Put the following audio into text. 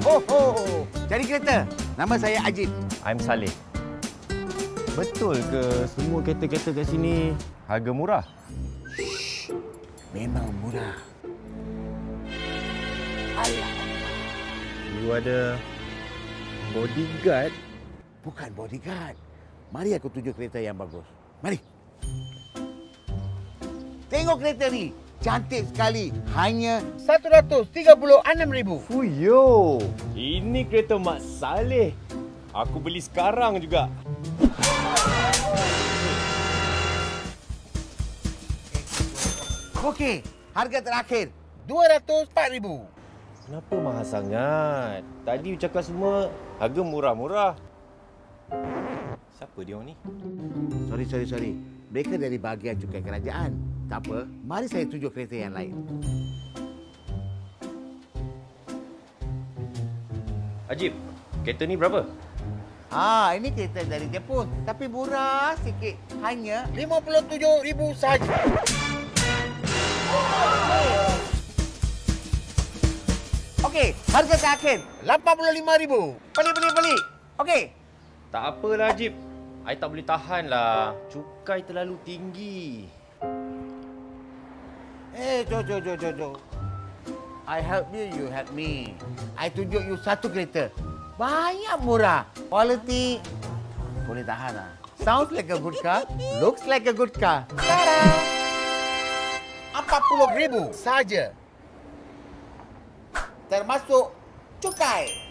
ho, ho. Cari kereta. Nama saya Ajib. I'm Saleh. Betul ke semua kereta-kereta kat sini harga murah? Memang murah. Alah, You ada bodyguard? bukan bodyguard. Mari aku tunjuk kereta yang bagus. Mari. Tengok kereta ni. Cantik sekali. Hanya RM136,000. Fuyo! Ini kereta Mak Saleh. Aku beli sekarang juga. Okey, harga terakhir. RM204,000. Kenapa mahal sangat? Tadi you cakap semua harga murah-murah. Siapa dia orang ni? Sorry, sorry, sorry. Mereka dari bahagian cukai kerajaan. Tak apa, mari saya tunjuk kereta yang lain. Ajib, kereta ni berapa? Ah, ini kereta dari Jepun. Tapi murah sikit. Hanya RM57,000 sahaja. Okey, harga terakhir. RM85,000. Beli, beli, beli. Okey. Tak apalah Ajib. I tak boleh tahan lah. Cukai terlalu tinggi. Eh, jo, jo, jo, jo, jo. I help you, you help me. I tunjuk you satu kereta. Banyak murah. Quality boleh tahan lah. Sounds like a good car. Looks like a good car. Tada! RM40,000 saja. Termasuk cukai.